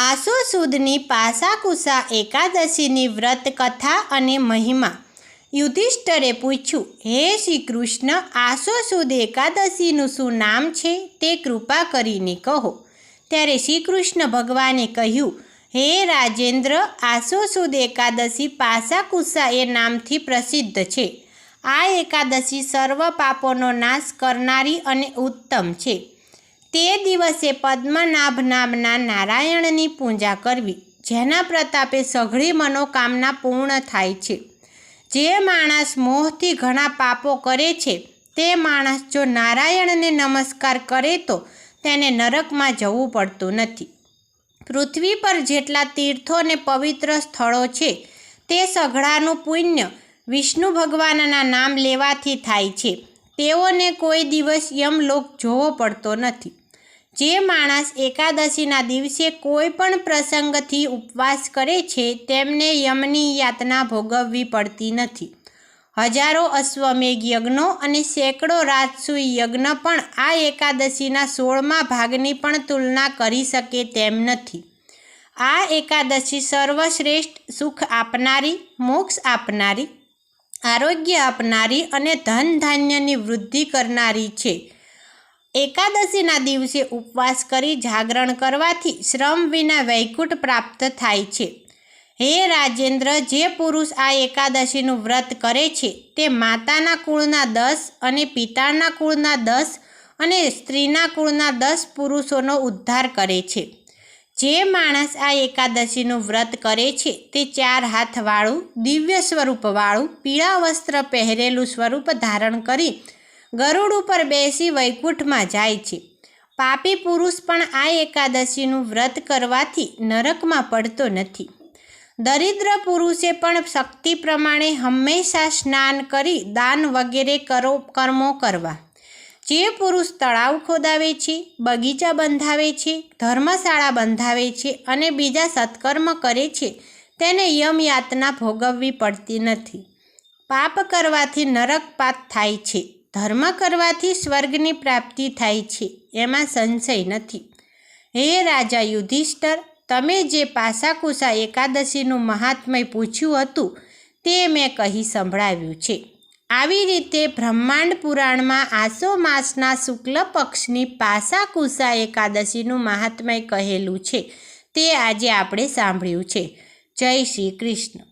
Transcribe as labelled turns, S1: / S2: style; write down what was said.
S1: આસો સુદની પાસાકુસા એકાદશીની વ્રત કથા અને મહિમા. યુધિષ્ઠરે પૂછ્યું, હે શ્રી કૃષ્ણ આસો સુદ એકાદશીનું શું નામ છે? તે કૃપા કરીને કહો. ત્યારે શ્રી કૃષ્ણ ભગવાને કહ્યું, હે રાજેન્દ્ર, આસો સુદ એકાદશી પાસાકુસા એ નામથી પ્રસિદ્ધ છે. આ એકાદશી સર્વ પાપોનો નાશ કરનારી અને ઉત્તમ છે. તે દિવસે પદ્મનાભ નામના નારાયણની પૂજા કરવી, જેના પ્રતાપે સઘળી મનોકામના પૂર્ણ થાય છે. જે માણસ મોહથી ઘણા પાપો કરે છે, તે માણસ જો નારાયણને નમસ્કાર કરે તો તેને નરકમાં જવું પડતું નથી. પૃથ્વી પર જેટલા તીર્થો અને પવિત્ર સ્થળો છે, તે સઘળાનું પુણ્ય વિષ્ણુ ભગવાનના નામ લેવાથી થાય છે. તેઓને કોઈ દિવસ યમલોક જોવો પડતો નથી. જે માણસ એકાદશીના દિવસે કોઈ પણ પ્રસંગથી ઉપવાસ કરે છે, તેમને યમની યાતના ભોગવવી પડતી નથી. હજારો અશ્વમેઘ યજ્ઞો અને સેંકડો રાજસૂય યજ્ઞ પણ આ એકાદશીના સોળમા ભાગની પણ તુલના કરી શકે તેમ નથી. આ એકાદશી સર્વશ્રેષ્ઠ સુખ આપનારી, મોક્ષ આપનારી, આરોગ્ય આપનારી અને ધન ધાન્યની વૃદ્ધિ કરનારી છે. એકાદશીના દિવસે ઉપવાસ કરી જાગરણ કરવાથી શ્રમ વિના વૈકુંઠ પ્રાપ્ત થાય છે. હે રાજેન્દ્ર, જે પુરુષ આ એકાદશીનું વ્રત કરે છે, તે માતાના કુળના દસ અને પિતાના કુળના દસ અને સ્ત્રીના કુળના દસ પુરુષોનો ઉદ્ધાર કરે છે. જે માણસ આ એકાદશીનું વ્રત કરે છે, તે ચાર હાથવાળું, દિવ્ય સ્વરૂપવાળું, પીળા વસ્ત્ર પહેરેલું સ્વરૂપ ધારણ કરી ગરુડ ઉપર બેસી વૈકુંઠમાં જાય છે. પાપી પુરુષ પણ આ એકાદશીનું વ્રત કરવાથી નરકમાં પડતો નથી. દરિદ્ર પુરુષે પણ શક્તિ પ્રમાણે હંમેશા સ્નાન કરી દાન વગેરે કરો, કર્મો કરવા. જે પુરુષ તળાવ ખોદાવે છે, બગીચા બંધાવે છે, ધર્મશાળા બંધાવે છે અને બીજા સત્કર્મ કરે છે, તેને યમયાતના ભોગવવી પડતી નથી. પાપ કરવાથી નરકપાત થાય છે. ધર્મ કરવાથી સ્વર્ગની પ્રાપ્તિ થાય છે, એમાં સંશય નથી. હે રાજા યુધિષ્ઠર, તમે જે પાસાકુસા એકાદશીનું મહાત્મય પૂછ્યું હતું, તે મેં કહી સંભળાવ્યું છે. આવી રીતે બ્રહ્માંડ પુરાણમાં આસો માસના શુક્લ પક્ષની પાસાકુસા એકાદશીનું મહાત્મય કહેલું છે, તે આજે આપણે સાંભળ્યું છે. જય શ્રી કૃષ્ણ.